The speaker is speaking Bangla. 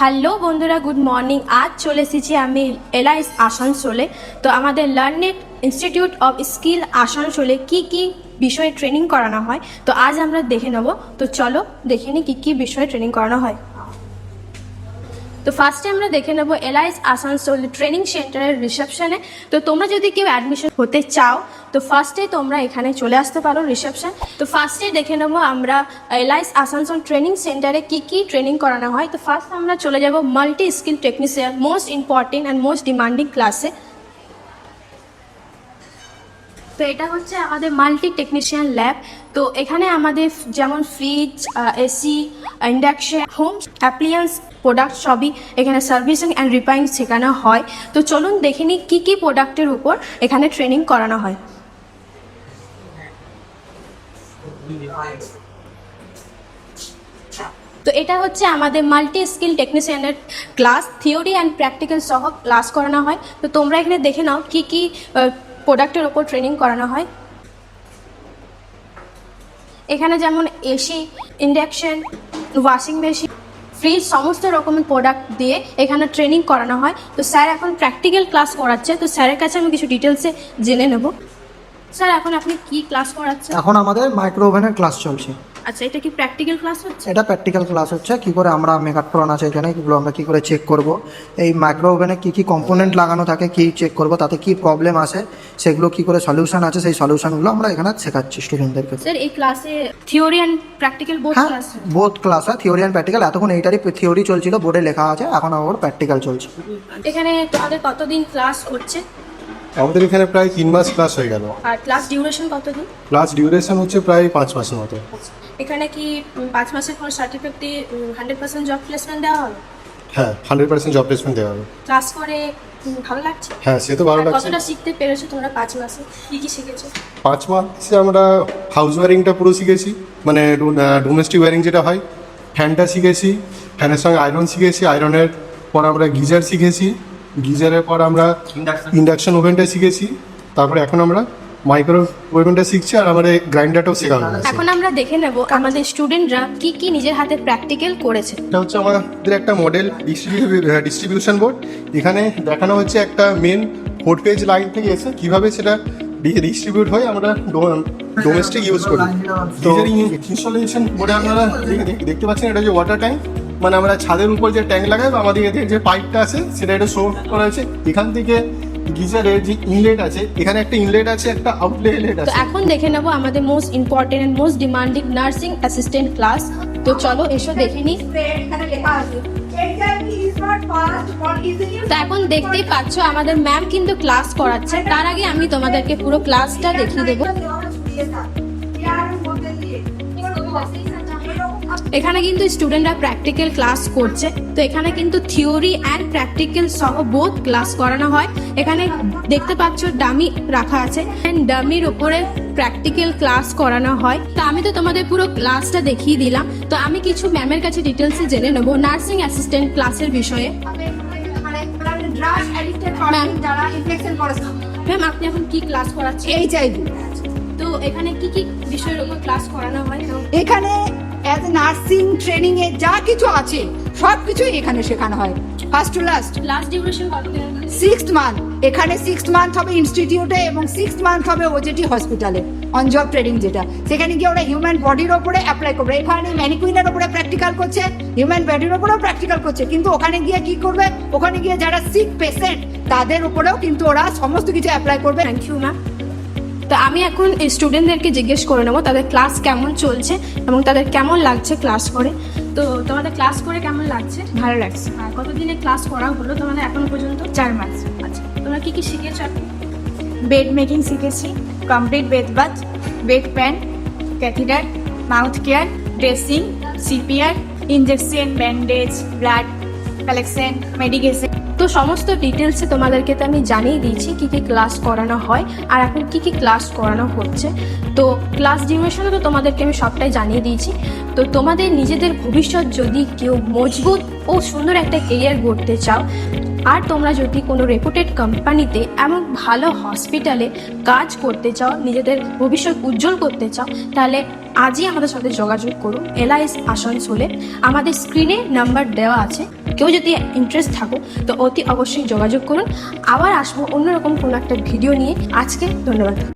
হ্যালো বন্ধুরা, গুড মর্নিং। আজ চলে এসেছি আমি এলআইস আসানসোলে। তো আমাদের লার্নেট ইনস্টিটিউট অফ স্কিল আসানসোলে কি কি বিষয়ে ট্রেনিং করানো হয়, তো আজ আমরা দেখে নেব। তো চলো দেখে নিই কী কী বিষয়ে ট্রেনিং করানো হয়। তো ফার্স্টে আমরা দেখে নেব এলআইস আসানসোল ট্রেনিং সেন্টারের রিসেপশনে তো তোমরা যদি কেউ অ্যাডমিশন হতে চাও, তো ফার্স্টে তোমরা এখানে চলে আসতে পারো রিসেপশন তো ফার্স্টে দেখে নেব আমরা এলআইস আসানসোল ট্রেনিং সেন্টারে কি কি ট্রেনিং করানো হয়। তো ফার্স্ট আমরা চলে যাব multi skill technician most important and most demanding ক্লাসে তো এটা হচ্ছে আমাদের মাল্টি টেকনিশিয়ান ল্যাব তো এখানে আমাদের যেমন fridge AC induction home appliance product সবই এখানে সার্ভিসিং অ্যান্ড রিপেয়ারিং শেখানো হয়। তো চলুন দেখে নিই কী কী প্রোডাক্টের উপর এখানে ট্রেনিং করানো হয়। তো এটা হচ্ছে আমাদের মাল্টি স্কিল টেকনিশিয়ানের ক্লাস থিওরি অ্যান্ড প্র্যাকটিক্যাল সহ ক্লাস করানো হয়। তো তোমরা এখানে দেখে নাও কী কী প্রোডাক্টের ওপর ট্রেনিং করানো হয়। এখানে যেমন AC induction, washing machine, fridge সমস্ত রকমের প্রোডাক্ট দিয়ে এখানে ট্রেনিং করানো হয়। তো স্যার এখন প্র্যাকটিক্যাল ক্লাস করাচ্ছে। তো স্যারের কাছে আমি কিছু ডিটেলসে জেনে নেব। স্যার, এখন আপনি কি ক্লাস করাচ্ছেন? এখন আমাদের মাইক্রো ওভেনের ক্লাস চলছে। আচ্ছা এটা কি প্র্যাকটিক্যাল ক্লাস হচ্ছে? এটা প্র্যাকটিক্যাল ক্লাস হচ্ছে। কি করে আমরা মেকাট্রন আছে এখানে? এগুলো আমরা কি করে চেক করব? এই মাইক্রো ওভেনে কি কি কম্পোনেন্ট লাগানো থাকে কি চেক করব? তাতে কি প্রবলেম আসে? সেগুলো কি করে সলিউশন আছে? সেই সলিউশনগুলো আমরা এখানে শেখাচ্ছি স্টুডেন্টদেরকে স্যার এই ক্লাসে থিওরি অ্যান্ড প্র্যাকটিক্যাল বোথ হ্যাঁ ক্লাস বোথ ক্লাস হয়। থিওরি অ্যান্ড প্র্যাকটিক্যাল এতক্ষণ এইটারই থিওরি চলছিল বোর্ডে লেখা আছে। এখন আবার প্র্যাকটিক্যাল চলছে। এখানে তোমাদের কতদিন ক্লাস হচ্ছে? আমাদের এখানে প্রায় তিন মাস ক্লাস হয়ে গেল। আর ক্লাস ডিউরেশন কতদিন? ক্লাস ডিউরেশন হচ্ছে প্রায় পাঁচ মাসের মতো। এখানে কি পাঁচ মাসের পর সার্টিফিকেট দিয়ে হান্ড্রেড পার্সেন্ট জব প্লেসমেন্ট দেওয়া হবে? হ্যাঁ হান্ড্রেড পার্সেন্ট জব প্লেসমেন্ট দেওয়া হবে। ক্লাস করে ভালো লাগছে? হ্যাঁ সে তো ভালো লাগছে। কতটা শিখতে পেরেছ তোমরা পাঁচ মাসে? কি কি শিখেছো? পাঁচ মাসে আমরা হাউস ওয়ারিংটা পুরো শিখেছি। মানে ডোমেস্টিক ওয়ারিং যেটা হয় ফ্যানটা শিখেছি ফ্যানের সঙ্গে আয়রন শিখেছি আয়রনের পর আমরা গিজার শিখেছি। গিজারের পর আমরা ইন্ডাকশন ওভেনটা শিখেছি। তারপরে এখন আমরা মাইক্রো ওভেনটা শিখছি আর আমাদের গ্রাইন্ডারটাও শেখানো এখন আমরা দেখে নেব আমাদের স্টুডেন্টরা কি কি নিজের হাতে প্র্যাকটিক্যাল করেছে। এটা হচ্ছে আমাদের একটা মডেল ডিস্ট্রিবিউশন বোর্ড এখানে দেখানো হচ্ছে একটা মেন ফোর পেজ লাইন থেকে এসে কীভাবে সেটা ডিস্ট্রিবিউট হয় আমরা ডোমেস্টিক ইউজ করি। তো ইনস্টলেশন বোর্ডে আপনারা দেখ- দেখ- দেখতে পাচ্ছেন এটা হচ্ছে ওয়াটার ট্যাঙ্ক মানে আমরা ছাদের উপর যে ট্যাঙ্ক লাগাই বা আমাদের যে পাইপটা আছে সেটা এটা শো করা হয়েছে। এখান থেকে গিজারের যে ইনলেট আছে এখানে একটা ইনলেট আছে একটা আউটলেট তো আছে। এখন দেখে নেব আমাদের most important and most demanding nursing assistant class তো চলো এসো দেখে easily তো এখন দেখতেই পাচ্ছ আমাদের ম্যাম কিন্তু ক্লাস করাচ্ছে। তার আগে আমি তোমাদেরকে পুরো ক্লাসটা দেখিয়ে দেবো। এখানে কিন্তু স্টুডেন্টরা প্র্যাকটিক্যাল ক্লাস করছে। তো এখানে কিন্তু থিওরি অ্যান্ড প্র্যাকটিক্যাল সহ বোধ ক্লাস করানো হয়। এখানে দেখতে পাচ্ছ ডামি রাখা আছে। ডামির উপরে প্র্যাকটিক্যাল ক্লাস করানো হয়। তো আমি তো তোমাদের পুরো ক্লাসটা দেখিয়ে দিলাম। তো আমি কিছু ম্যামের কাছে ডিটেলসে জেনে নেব নার্সিং অ্যাসিস্ট্যান্ট ক্লাসের বিষয়ে। ম্যাম আপনি এখন কি ক্লাস করাচ্ছেন? এইচআইভি তো এখানে কি কি বিষয়ের উপর ক্লাস করানো হয়? এখানে নার্সিং ট্রেনিং এ যা কিছু আছে সব কিছুই এখানে শেখানো হয়। First to last last duration কতদিন সিক্স মান্থ এখানে সিক্স মান্থ হবে ইনস্টিটিউটে এবং সিক্স মান্থ হবে ওজেটি হসপিটালে অন জব ট্রেনিং যেটা। সেখানে গিয়ে ওরা হিউম্যান বডির ওপরে অ্যাপ্লাই করবে। এখানে ম্যানিকুইনের ওপরে প্র্যাকটিক্যাল করছে হিউম্যান বডির ওপরেও প্র্যাকটিক্যাল করছে। কিন্তু ওখানে গিয়ে কি করবে? ওখানে গিয়ে যারা সিক পেশেন্ট তাদের উপরেও কিন্তু ওরা সমস্ত কিছু অ্যাপ্লাই করবে। থ্যাংক ইউ ম্যাম তো আমি এখন স্টুডেন্টদেরকে জিজ্ঞেস করে নেব তাদের ক্লাস কেমন চলছে এবং তাদের কেমন লাগছে ক্লাস করে। তো তোমাদের ক্লাস করে কেমন লাগছে? ভালো লাগছে। আর কতদিনে ক্লাস করা হলো তোমাদের এখন পর্যন্ত? চার মাস। আচ্ছা তোমরা কী কী শিখেছো বেড মেকিং শিখেছি। Complete bed bath bed pan catheter mouth care dressing CPR injection bandage blood collection medication তো সমস্ত ডিটেলসে তোমাদেরকে তো আমি জানিয়ে দিয়েছি কী কী ক্লাস করানো হয় আর এখন কী কী ক্লাস করানো হচ্ছে। তো ক্লাস ডিউরেশনে তো তোমাদেরকে আমি সবটাই জানিয়ে দিয়েছি। তো তোমাদের নিজেদের ভবিষ্যৎ যদি কেউ মজবুত ও সুন্দর একটা কেরিয়ার গড়তে চাও, আর তোমরা যদি কোনো রেপুটেড কোম্পানিতে এমন ভালো হসপিটালে কাজ করতে চাও, নিজেদের ভবিষ্যৎ উজ্জ্বল করতে চাও, তাহলে আজই আমাদের সাথে যোগাযোগ করুন এলআইএস আসানসোলে আমাদের স্ক্রিনে নাম্বার দেওয়া আছে। কেউ যদি ইন্টারেস্ট থাকো, তো অতি অবশ্যই যোগাযোগ করুন। আবার আসব অন্যরকম কোনো একটা ভিডিও নিয়ে। আজকে ধন্যবাদ।